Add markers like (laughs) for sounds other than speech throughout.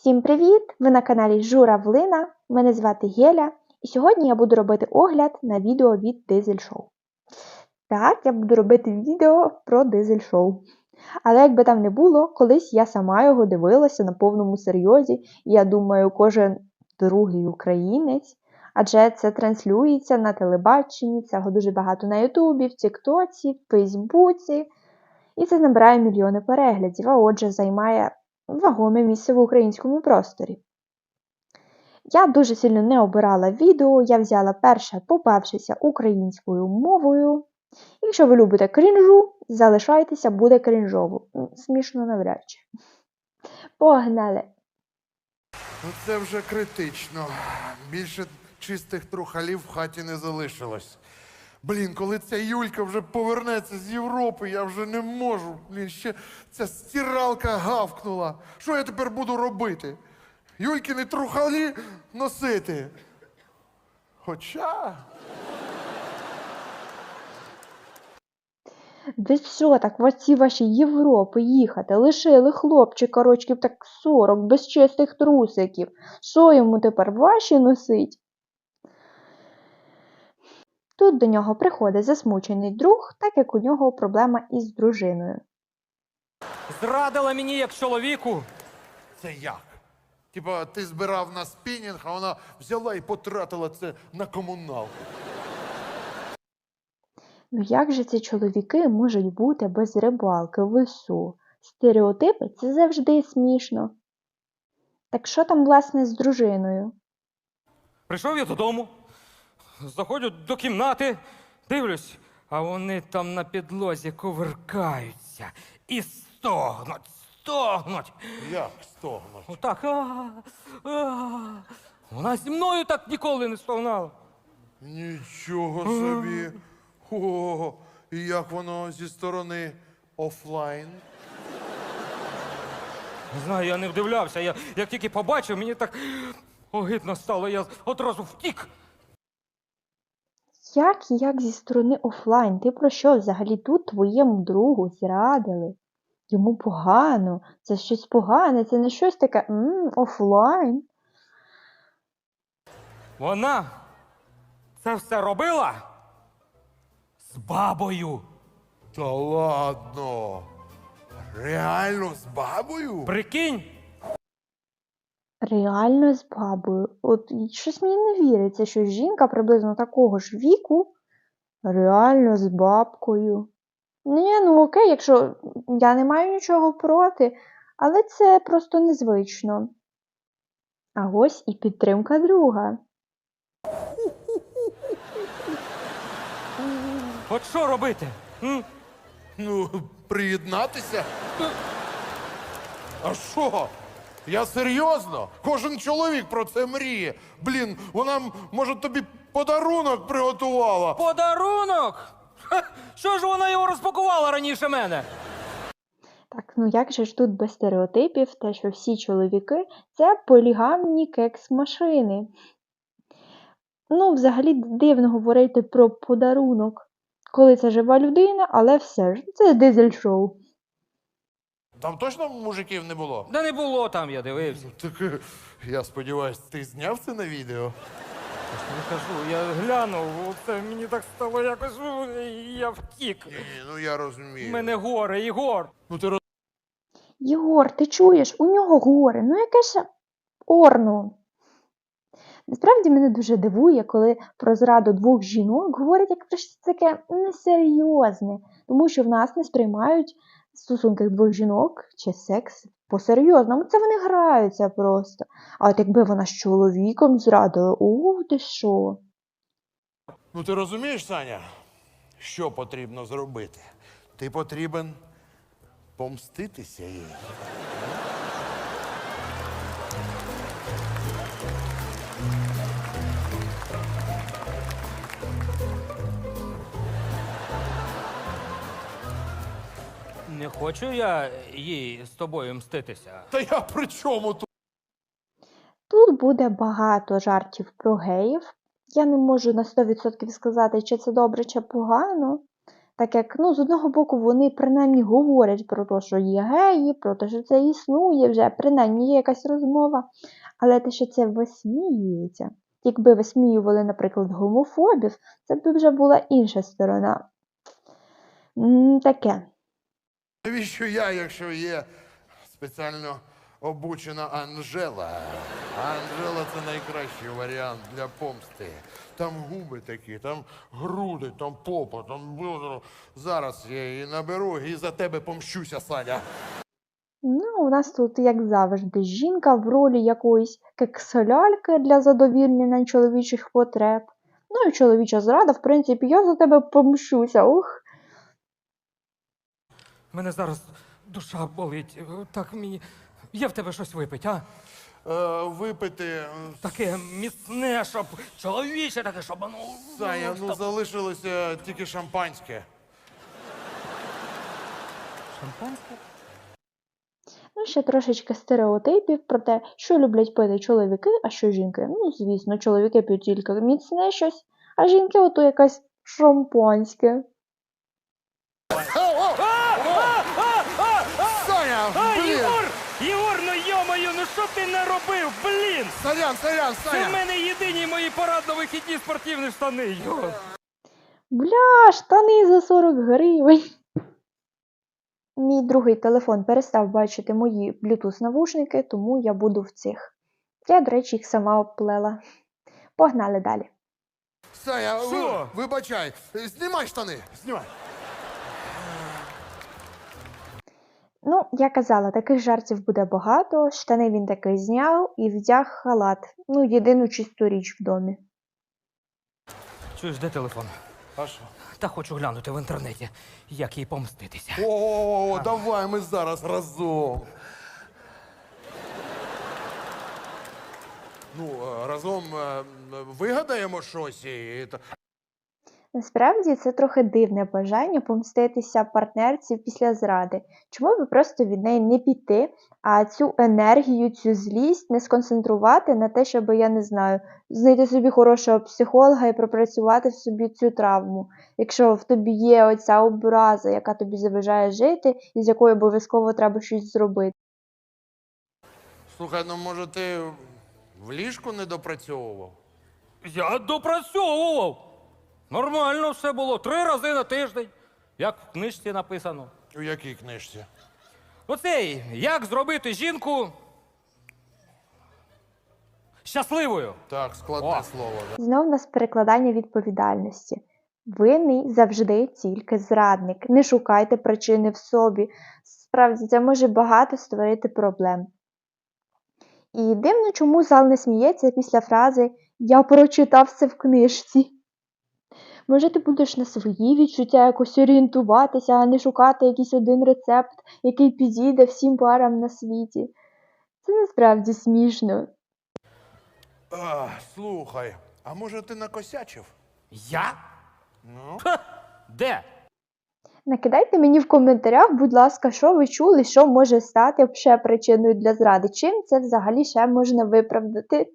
Всім привіт! Ви на каналі Журавлина. Мене звати Геля, і сьогодні я буду робити огляд на відео від Дизель Шоу. Так, я буду робити відео про Дизель Шоу. Але як би там не було, колись я сама його дивилася на повному серйозі, я думаю, кожен другий українець, адже це транслюється на телебаченні, цього дуже багато на Ютубі, в Тіктоці, в Фейсбуці. І це набирає мільйони переглядів, а отже, займає вагоме місце в українському просторі. Я дуже сильно не обирала відео, я взяла перше, попавшися українською мовою. Якщо ви любите крінжу, залишайтеся, буде крінжово. Смішно навряд чи. Погнали! Ну це вже критично. Більше чистих трухалів в хаті не залишилось. Блін, коли ця Юлька вже повернеться з Європи, я вже не можу. Блін, ще ця стиралка гавкнула. Що я тепер буду робити? Юлькини трухалі носити. Хоча. Ви що так в оці ваші Європи їхати? Лишили хлопчика рочків так 40 без чистих трусиків. Що йому тепер ваші носить? Тут до нього приходить засмучений друг, так як у нього проблема із дружиною. Зрадила мені як чоловіку. Це як? Типа, ти збирав на спінінг, а вона взяла і потратила це на комуналку. Ну як же ці чоловіки можуть бути без рибалки, весу? Стереотипи це завжди смішно. Так що там, власне, з дружиною? Прийшов я додому, заходжу до кімнати, дивлюсь, а вони там на підлозі кувиркаються і стогнуть, стогнуть. Як стогнуть? Отак. А, а. Вона зі мною так ніколи не стогнала. Нічого собі. О, і як воно зі сторони офлайн? Не знаю, я не вдивлявся. Я як тільки побачив, мені так огидно стало, я одразу втік. Як як зі сторони офлайн? Ти про що взагалі тут твоєму другу зрадили? Йому погано, це щось погане, це не щось таке м офлайн. Вона це все робила з бабою. Та ладно. Реально з бабою? Прикинь, Реально з бабою. От щось мені не віриться, що жінка приблизно такого ж віку реально з бабкою. Ні, ну окей, якщо я не маю нічого проти, але це просто незвично. А ось і підтримка друга. от що робити? М? Ну, приєднатися? А що? Я серйозно? Кожен чоловік про це мріє. Блін, вона може тобі подарунок приготувала. Подарунок? Ха, що ж вона його розпакувала раніше мене? Так, ну як же ж тут без стереотипів, те, що всі чоловіки це полігамні кекс-машини. Ну, взагалі дивно говорити про подарунок, коли це жива людина, але все ж це дизель-шоу. Там точно мужиків не було? Да не було там, я дивився. Так е, я сподіваюся, ти зняв це на відео? Не кажу, я глянув, оце мені так стало якось, ну, я втік. Ні, ні, ну я розумію. У мене горе, Ігор. Ну ти роз... Єгор, ти чуєш, у нього горе, ну яке ж орно. Насправді мене дуже дивує, коли про зраду двох жінок говорять як про щось таке несерйозне, тому що в нас не сприймають стосунках двох жінок чи секс по-серйозному. Це вони граються просто. А от якби вона з чоловіком зрадила, о, ти що? Ну ти розумієш, Саня, що потрібно зробити? Ти потрібен помститися їй. Не хочу я їй з тобою мститися. Та я при чому тут? Тут буде багато жартів про геїв. Я не можу на 100% сказати, чи це добре, чи погано. Так як, ну, з одного боку, вони принаймні говорять про те, що є геї, про те, що це існує вже, принаймні є якась розмова. Але те, що це висміюється, якби висміювали, наприклад, гомофобів, це б вже була інша сторона. Таке. Навіщо я, якщо є спеціально обучена Анжела? Анжела це найкращий варіант для помсти. Там губи такі, там груди, там попа, там бедро. Зараз я її наберу і за тебе помщуся, Саня. Ну, у нас тут, як завжди, жінка в ролі якоїсь кексоляльки для задовільнення чоловічих потреб. Ну і чоловіча зрада, в принципі, я за тебе помщуся. Ух. Мене зараз душа болить. Так мені. Є в тебе щось випить, а? Е, випити. Таке міцне, щоб чоловіче таке, щоб ну. Саня, ну щоб- залишилося тільки шампанське. Шампанське? Ну, ще трошечки стереотипів про те, що люблять пити чоловіки, а що жінки. Ну, звісно, чоловіки п'ють тільки міцне щось, а жінки ото якась шампанське. Саня! А, блін! Єгор! Єгор, ну йомаю, ну що ти наробив, блін? Сорян, сорян, Це в мене єдині мої парадно-вихідні спортивні штани. Йо. Бля, штани за 40 гривень. Мій другий телефон перестав бачити мої Bluetooth-навушники, тому я буду в цих. Я, до речі, їх сама обплела. Погнали далі. Саня, ви- вибачай, знімай штани, знімай. Ну, я казала, таких жартів буде багато. Штани він таки зняв і вдяг халат. Ну, єдину чисту річ в домі. Чуєш, де телефон? А що? Та хочу глянути в інтернеті, як їй помститися. О, давай ми зараз разом. Ну, е, разом е, вигадаємо щось і. та- Насправді це трохи дивне бажання помститися партнерці після зради. Чому би просто від неї не піти, а цю енергію, цю злість не сконцентрувати на те, щоб, я не знаю, знайти собі хорошого психолога і пропрацювати в собі цю травму. Якщо в тобі є оця образа, яка тобі заважає жити, і з якою обов'язково треба щось зробити. Слухай, ну може ти в ліжку не допрацьовував? Я допрацьовував. Нормально все було. Три рази на тиждень, як в книжці написано. У якій книжці? Оцей, як зробити жінку щасливою. Так, складне О. Знов слово. у нас перекладання відповідальності. Винний завжди тільки зрадник. Не шукайте причини в собі. Справді, це може багато створити проблем. І дивно, чому зал не сміється після фрази Я прочитав це в книжці. Може, ти будеш на свої відчуття якось орієнтуватися, а не шукати якийсь один рецепт, який підійде всім парам на світі. Це насправді смішно. А, слухай, а може ти накосячив? Я? Ну? Ха, де? Накидайте мені в коментарях, будь ласка, що ви чули, що може стати ще причиною для зради. Чим це взагалі ще можна виправдати?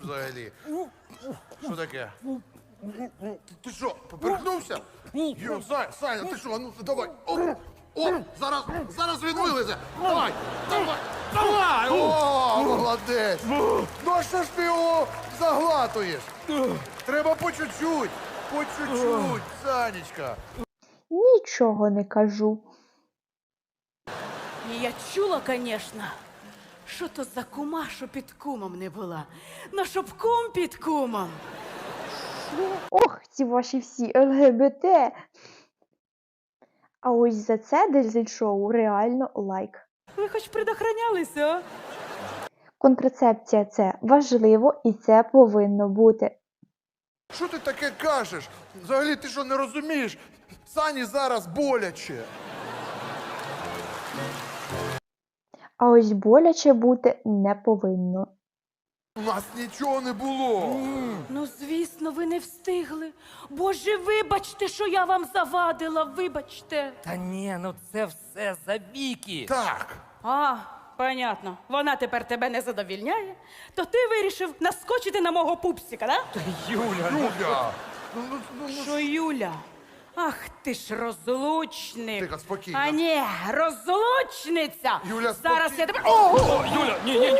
Взагалі. Що таке? Ти- Ти що, поперхнувся? Йо, Саня, Саня, ти що? Ну давай. О, о, зараз, зараз він вилезе. Давай, давай, давай! О, молодець! Ну а що ж ти його заглатуєш? Треба по чуть-чуть, по чуть-чуть, Санечка. Нічого не кажу. І я чула, звісно, що то за кума, що під кумом не була. Ну, щоб кум під кумом. Ох, ці ваші всі ЛГБТ. А ось за це Дельзель Шоу реально лайк. Ви хоч предохранялися, а? Контрацепція це важливо і це повинно бути. Що ти таке кажеш? Взагалі ти що не розумієш? Сані зараз боляче. А ось боляче бути не повинно. У нас нічого не було. Ну, звісно, ви не встигли. Боже, вибачте, що я вам завадила, вибачте. Та ні, ну це все за віки. Так. А, понятно. Вона тепер тебе не задовільняє, то ти вирішив наскочити на мого пупсика, да? Юля, Юля. Ну, ну, ну, ну, Що Юля? Ах ти ж розлучник. Тихо, спокійно. А ні, розлучниця. Юля, Зараз спокій- я тебе. О! О, Юля, ні, ні, ні.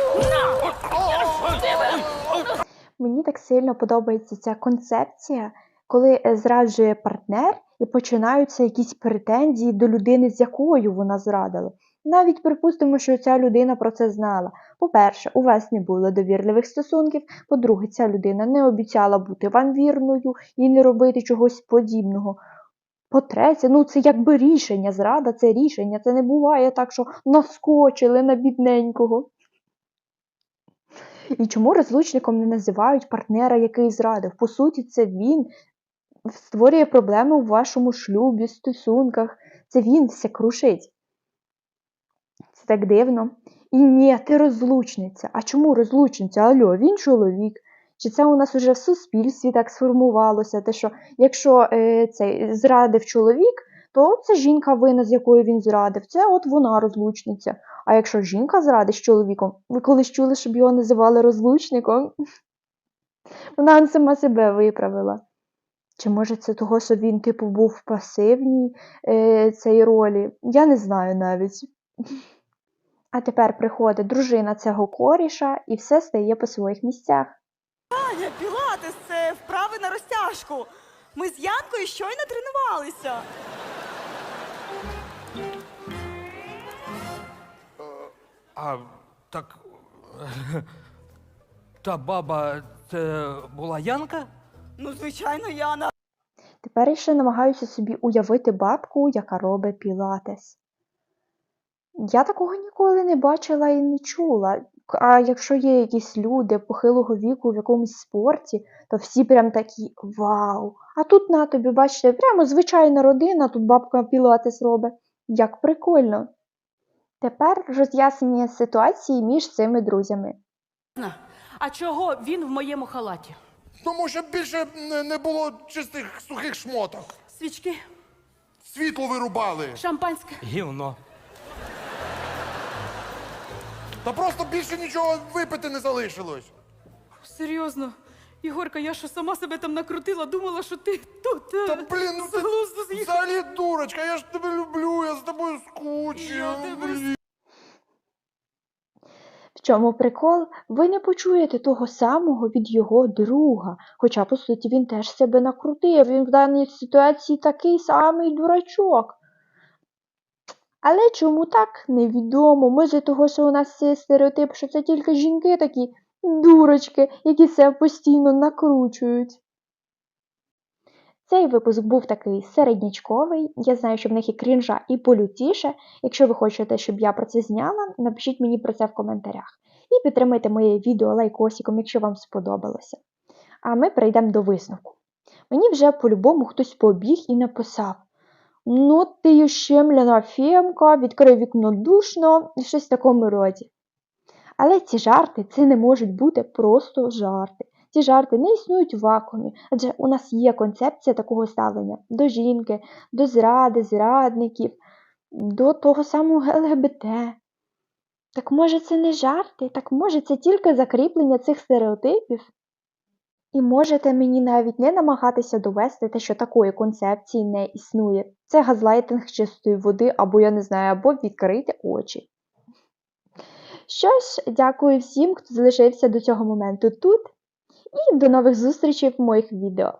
Мені так сильно подобається ця концепція, коли е, зраджує партнер і починаються якісь претензії до людини, з якою вона зрадила. Навіть припустимо, що ця людина про це знала. По-перше, у вас не було довірливих стосунків. По-друге, ця людина не обіцяла бути вам вірною і не робити чогось подібного. По-третє, ну це якби рішення, зрада це рішення. Це не буває так, що наскочили на бідненького. І чому розлучником не називають партнера, який зрадив? По суті, це він створює проблеми у вашому шлюбі, стосунках. Це він все крушить. Це так дивно. І ні, ти розлучниця. А чому розлучниця? Альо, він чоловік. Чи це у нас уже в суспільстві так сформувалося? Те, що якщо е, цей зрадив чоловік, то це жінка вина, з якою він зрадив. Це от вона розлучниця. А якщо жінка зрадить з чоловіком, ви колись чули, щоб його називали розлучником? (laughs) Вона сама себе виправила. Чи може це того, що він, типу, був в пасивній е, цій ролі? Я не знаю навіть. (laughs) А тепер приходить дружина цього коріша і все стає по своїх місцях. Аня, пілатес це вправи розтяжку. Ми з Янкою щойно тренувалися. А так. Та баба, це була Янка? Ну, звичайно, Яна. Тепер я ще намагаюся собі уявити бабку, яка робить пілатес. Я такого ніколи не бачила і не чула. А якщо є якісь люди похилого віку в якомусь спорті, то всі прям такі вау! А тут на тобі, бачите, прямо звичайна родина, тут бабка пілатес робить. Як прикольно. Тепер роз'яснення ситуації між цими друзями. А чого він в моєму халаті? Тому що більше не- не було чистих сухих шмоток. Свічки, Світло вирубали. шампанське. Гівно. Та просто більше нічого випити не залишилось. Серйозно. Ігорка, я що сама себе там накрутила, думала, що ти тут. е, Та блін, ну ти взагалі дурочка, я ж тебе люблю, я з тобою скучив. Я тебе блін. В чому прикол? Ви не почуєте того самого від його друга, хоча, по суті, він теж себе накрутив, він в даній ситуації такий самий дурачок. Але чому так, невідомо. Може того, що у нас є стереотип, що це тільки жінки такі дурочки, які себе постійно накручують. Цей випуск був такий середнячковий. Я знаю, що в них і крінжа, і полютіше. Якщо ви хочете, щоб я про це зняла, напишіть мені про це в коментарях. І підтримайте моє відео лайкосиком, якщо вам сподобалося. А ми перейдемо до висновку. Мені вже по-любому хтось побіг і написав: Ну, ти ущемляна фемка, відкрий вікно душно і щось в такому роді. Але ці жарти це не можуть бути просто жарти. Ці жарти не існують в вакуумі, адже у нас є концепція такого ставлення до жінки, до зради, зрадників, до того самого ЛГБТ. Так може це не жарти, так може це тільки закріплення цих стереотипів? І можете мені навіть не намагатися довести те, що такої концепції не існує. Це газлайтинг чистої води, або я не знаю, або відкрити очі. Що ж, дякую всім, хто залишився до цього моменту тут. І до нових зустрічей в моїх відео.